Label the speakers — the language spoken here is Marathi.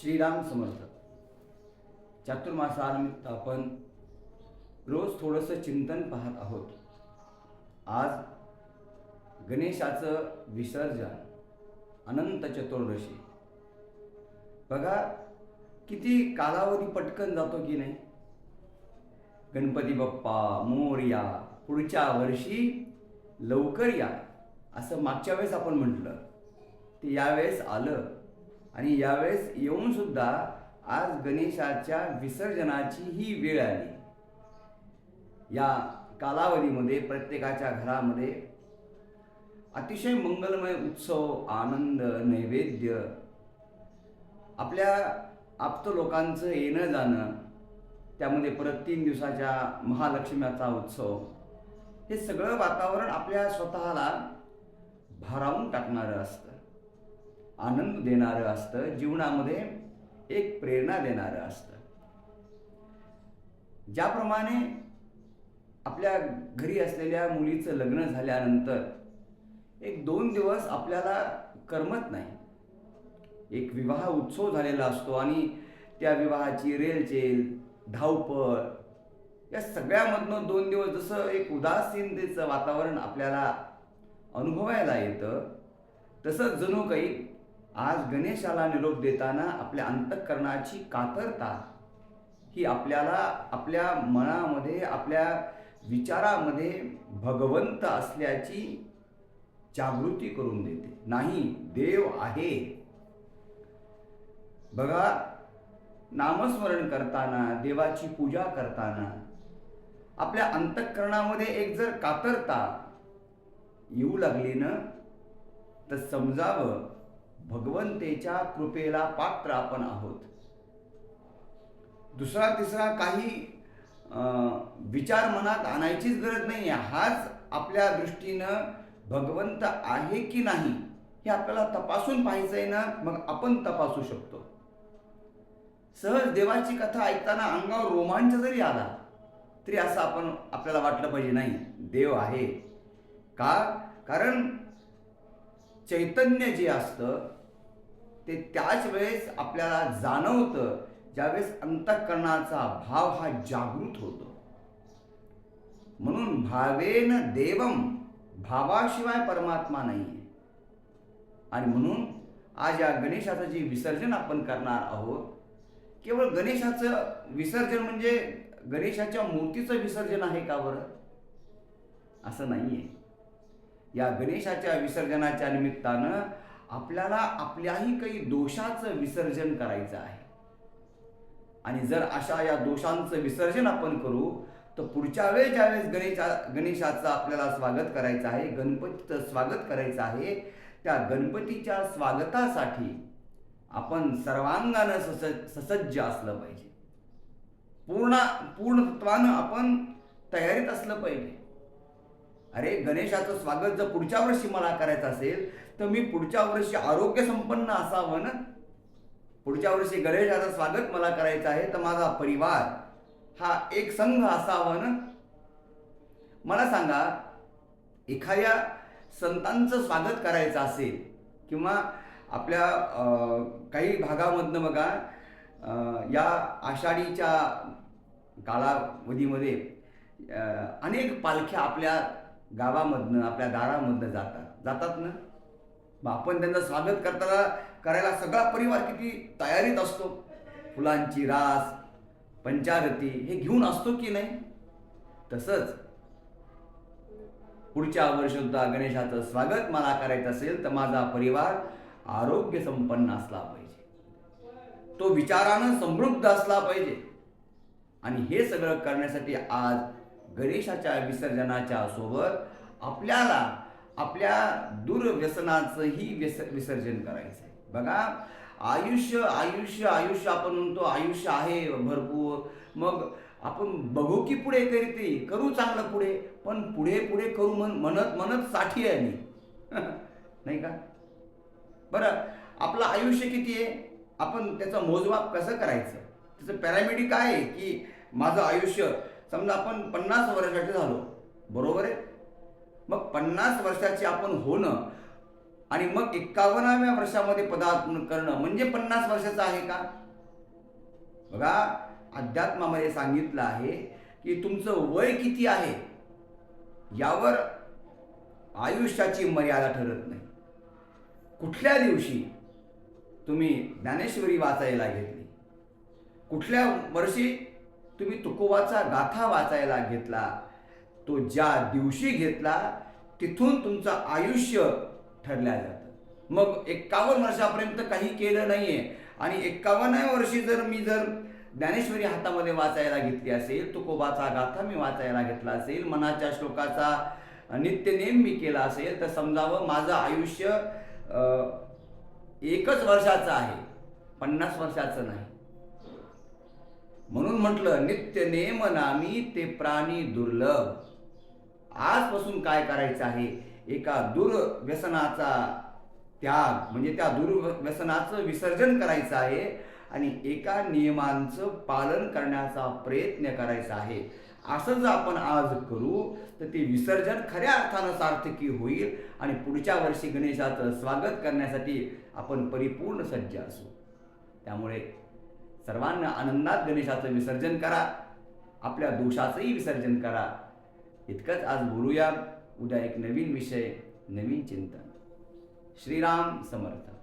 Speaker 1: श्रीराम समर्थ. चातुर्मासानिमित्त आपण रोज थोडंसं चिंतन पाहत आहोत. आज गणेशाचं विसर्जन अनंत चतुर्दशी. बघा किती कालावधी पटकन जातो की नाही? गणपती बाप्पा मोर्या पुढच्या वर्षी लवकर या असं मागच्या वेळेस आपण म्हटलं. ते यावेळेस आलं. आणि यावेळेस येऊन सुद्धा आज गणेशाच्या विसर्जनाची ही वेळ आली. या कालावधीमध्ये प्रत्येकाच्या घरामध्ये अतिशय मंगलमय उत्सव आनंद नैवेद्य आपल्या आप्त लोकांचं येणं जाणं त्यामध्ये परत तीन दिवसाच्या महालक्ष्म्याचा उत्सव हे सगळं वातावरण आपल्या स्वतःला भारावून टाकणारं असतं. आनंद देणारं असतं जीवनामध्ये एक प्रेरणा देणारं असतं. ज्याप्रमाणे आपल्या घरी असलेल्या मुलीचं लग्न झाल्यानंतर एक दोन दिवस आपल्याला करमत नाही. एक विवाह उत्सव झालेला असतो आणि त्या विवाहाची रेलचेल धावपळ या सगळ्यामधनं दोन दिवस जसं एक उदासीनतेचं वातावरण आपल्याला अनुभवायला येतं तसंच जणू काही आज गणेशाला निरोप देताना आपल्या अंतःकरणाची कातरता ही आपल्याला आपल्या मनामध्ये आपल्या विचारामध्ये भगवंत असल्याची जागृती करून देते. नाही देव आहे. बघा नामस्मरण करताना देवाची पूजा करताना आपल्या अंतःकरणामध्ये एक जर कातरता येऊ लागली ना तर समजावं. भगवंतेच्या कृपेला पात्र आपण आहोत. दुसरा तिसरा काही विचार मनात आणायचीच गरज नाही आहे हाच आपल्या दृष्टीनं भगवंत आहे की नाही हे आपल्याला तपासून पाहायचं आहे ना मग आपण तपासू शकतो. सहज देवाची कथा ऐकताना अंगावर रोमांच जरी आला तरी असं आपण आपल्याला वाटलं पाहिजे नाही देव आहे. का? कारण चैतन्य जे असतं ते त्याच वेळेस आपल्याला जाणवतं ज्यावेळेस अंतःकरणाचा भाव हा जागृत होतो. म्हणून भावेन देवम भावाशिवाय परमात्मा नाही आहे आणि म्हणून आज या गणेशाचं जे विसर्जन आपण करणार आहोत केवळ गणेशाचं विसर्जन म्हणजे गणेशाच्या मूर्तीचं विसर्जन आहे का बरं? असं नाही आहे या गणेशाच्या विसर्जनाच्या निमित्तानं आपल्याला आपल्याही काही दोषाचं विसर्जन करायचं आहे. आणि जर अशा या दोषांचं विसर्जन आपण करू तर पुढच्या वेळेस ज्यावेळेस गणेशा गणेशाचं आपल्याला स्वागत करायचं आहे गणपतीचं स्वागत करायचं आहे त्या गणपतीच्या स्वागतासाठी आपण सर्वांगानं ससज्ज ससज्ज असलं पाहिजे. पूर्ण पूर्णत्वानं आपण तयारीत असलं पाहिजे. अरे गणेशाचं स्वागत जर पुढच्या वर्षी मला करायचं असेल तर मी पुढच्या वर्षी आरोग्य संपन्न असावं ना? पुढच्या वर्षी गणेशाचं स्वागत मला करायचं आहे तर माझा परिवार हा एक संघ असावा ना? मला सांगा एखाद्या संतांचं स्वागत करायचं असेल किंवा आपल्या काही भागामधनं बघा या आषाढीच्या कालावधीमध्ये अनेक पालख्या आपल्या गावामधनं आपल्या दारामधनं जातात. जातात ना? मग आपण त्यांचं स्वागत करताना करायला सगळा परिवार किती तयारीत असतो. फुलांची रास पंचारती हे घेऊन असतो की नाही? तसंच पुढच्या वर्षसुद्धा गणेशाचं स्वागत मला करायचं असेल तर माझा परिवार आरोग्य संपन्न असला पाहिजे. तो विचारानं समृद्ध असला पाहिजे. आणि हे सगळं करण्यासाठी आज गणेशाच्या विसर्जनाच्या सोबत आपल्याला आपल्या दुर्व्यसनाचंही व्यस विसर्जन करायचं आहे बघा आयुष्य आयुष्य आयुष्य आपण म्हणतो आयुष्य आहे भरपूर. मग आपण बघू की पुढे करीते करू चांगलं पुढे पण पुढे पुढे करू म्हण म्हणत म्हणत साठी आहे मी. नाही का? बरं आपलं आयुष्य किती आहे? आपण त्याचं मोजमाप कसं करायचं? त्याचं पॅरामिडी काय आहे की माझं आयुष्य समजा आपण पन्नास वर्षाचे झालो. बरोबर आहे? मग पन्नास वर्षाचे आपण होणं आणि मग एक्कावन्नाव्या वर्षामध्ये पदार्पण करणं म्हणजे पन्नास वर्षाचं आहे का? बघा अध्यात्मामध्ये सांगितलं आहे की तुमचं वय किती आहे? यावर आयुष्याची मर्यादा ठरत नाही. कुठल्या दिवशी तुम्ही ज्ञानेश्वरी वाचायला घेतली? कुठल्या वर्षी तुम्ही तुकोबाचा गाथा वाचायला घेतला तो ज्या दिवशी घेतला तिथून तुमचं आयुष्य ठरल्या जातं. मग एक्कावन्न वर्षापर्यंत काही केलं नाही आहे आणि एक्कावन्नाव्या वर्षी जर मी जर ज्ञानेश्वरी हातामध्ये वाचायला घेतली असेल तुकोबाचा गाथा मी वाचायला घेतला असेल मनाच्या श्लोकाचा नित्यनेम मी केला असेल तर समजावं माझं आयुष्य एकच वर्षाचं आहे पन्नास वर्षाचं नाही. म्हणून म्हटलं नित्य नेम नामी ते प्राणी दुर्लभ. आजपासून काय करायचं आहे? एका दुर्व्यसनाचा त्याग म्हणजे त्या दुर्व्यसनाचं विसर्जन करायचं आहे आणि एका नियमांचं पालन करण्याचा प्रयत्न करायचा आहे. असं जर आपण आज करू तर ते विसर्जन खऱ्या अर्थानं सार्थकी होईल आणि पुढच्या वर्षी गणेशाचं स्वागत करण्यासाठी आपण परिपूर्ण सज्ज असू. त्यामुळे सर्वांना आनंदात गणेशाचं विसर्जन करा आपल्या दोषाचंही विसर्जन करा. इतकंच आज बोलूया. उद्या एक नवीन विषय नवीन चिंतन. श्रीराम समर्थ.